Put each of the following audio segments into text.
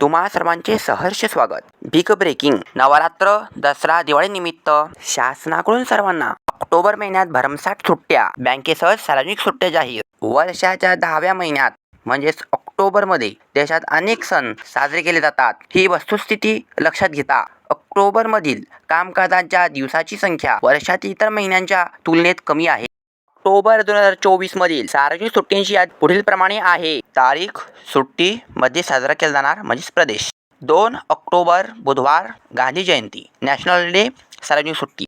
तुम्हा सर्वांचे सहर्ष स्वागत. बिग ब्रेकिंग नवरात्र दसरा दिवाळी निमित्त शासनाकडून सर्वांना ऑक्टोबर महिन्यात भरमसाठ सुट्ट्या. बँकेसह सार्वजनिक सुट्ट्या जाहीर. वर्षाच्या दहाव्या महिन्यात म्हणजेच ऑक्टोबरमध्ये देशात अनेक सण साजरे केले जातात. ही वस्तुस्थिती लक्षात घेता ऑक्टोबरमधील कामकाजाच्या दिवसाची संख्या वर्षातील इतर महिन्यांच्या तुलनेत कमी आहे. ऑक्टोबर दोन हजार चोवीस मधील सार्वजनिक सुट्टींची यादी पुढील प्रमाणे आहे. तारीख सुट्टी मध्ये साजरा केला जाणार म्हणजेच प्रदेश. दोन ऑक्टोबर बुधवार गांधी जयंती नॅशनल डे सार्वजनिक सुट्टी.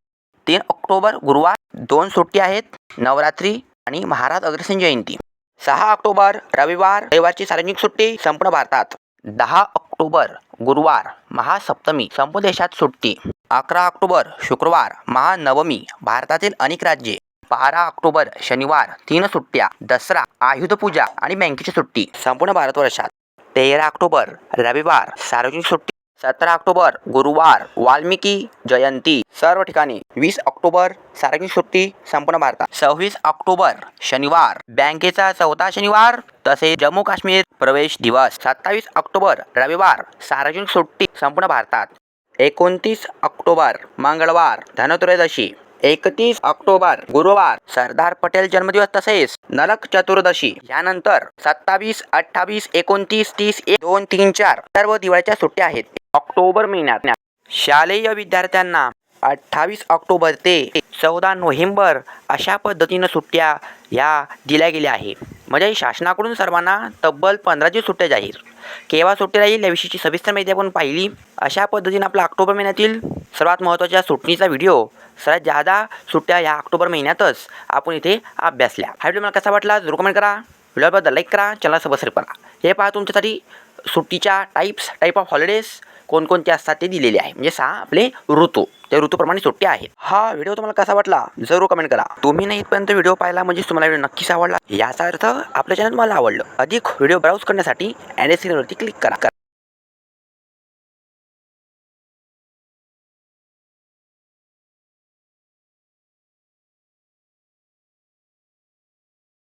तीन ऑक्टोबर गुरुवार दोन सुट्टी आहेत नवरात्री आणि महाराज अग्रसेन जयंती. सहा ऑक्टोबर रविवार रविवारची सार्वजनिक सुट्टी संपूर्ण भारतात. दहा ऑक्टोबर गुरुवार महासप्तमी संपूर्ण देशात सुट्टी. अकरा ऑक्टोबर शुक्रवार महानवमी भारतातील अनेक राज्ये. बारा ऑक्टोबर शनिवार तीन सुट्ट्या दसरा आयुधपूजा आणि बँकेची सुट्टी. संपूर्ण भारतवर्षात तेरा ऑक्टोबर रविवार सार्वजनिक सुट्टी. सतरा ऑक्टोबर गुरुवार वाल्मिकी जयंती. सर्व ठिकाणी वीस ऑक्टोबर सार्वजनिक सुट्टी संपूर्ण भारतात. सव्वीस ऑक्टोबर शनिवार. बँकेचा चौथा शनिवार तसेच जम्मू काश्मीर प्रवेश दिवस. सत्तावीस ऑक्टोबर रविवार सार्वजनिक सुट्टी संपूर्ण भारतात. एकोणतीस ऑक्टोबर मंगळवार धनत्रयोदशी. एकतीस ऑक्टोबर गुरुवार सरदार पटेल जन्मदिवस तसेच नरक चतुर्दशी. यानंतर सत्तावीस अठ्ठावीस एकोणतीस तीस एक दोन तीन चार सर्व दिवाळीच्या सुट्ट्या आहेत. ऑक्टोबर महिन्यात शालेय विद्यार्थ्यांना अठ्ठावीस ऑक्टोबर ते चौदा नोव्हेंबर अशा पद्धतीनं सुट्ट्या ह्या दिल्या गेल्या आहे म्हणजे शासनाकडून सर्वांना तब्बल पंधराची सुट्ट्या जाहीर. केव्हा सुट्टी राहील याविषयीची सविस्तर माहिती आपण पाहिली. अशा पद्धतीनं आपला ऑक्टोबर महिन्यातील सर्वात महत्त्वाच्या सुटणीचा व्हिडिओ. सर्वात जादा सुट्ट्या या ऑक्टोबर महिन्यातच आपण इथे अभ्यासल्या. हा व्हिडिओ मला कसा वाटला? जरूर कमेंट करा. व्हिडिओबद्दल लाईक करा. चॅनल सबस्क्राईब करा. हे पहा तुमच्यासाठी सुट्टीच्या टाईप्स टाईप ऑफ हॉलिडेज कोणकोणते असतात ते दिलेले आहे. म्हणजे सहा आपले ऋतू. त्या ऋतूप्रमाणे सुट्ट्या आहेत. हा व्हिडिओ तुम्हाला कसा वाटला? जरूर कमेंट करा. तुम्ही नाही इथपर्यंत व्हिडिओ पाहिला म्हणजे तुम्हाला व्हिडिओ नक्कीच आवडला. याचा अर्थ आपलं चॅनल तुम्हाला आवडलं. अधिक व्हिडिओ ब्राउज करण्यासाठी ॲड क्लिक करा.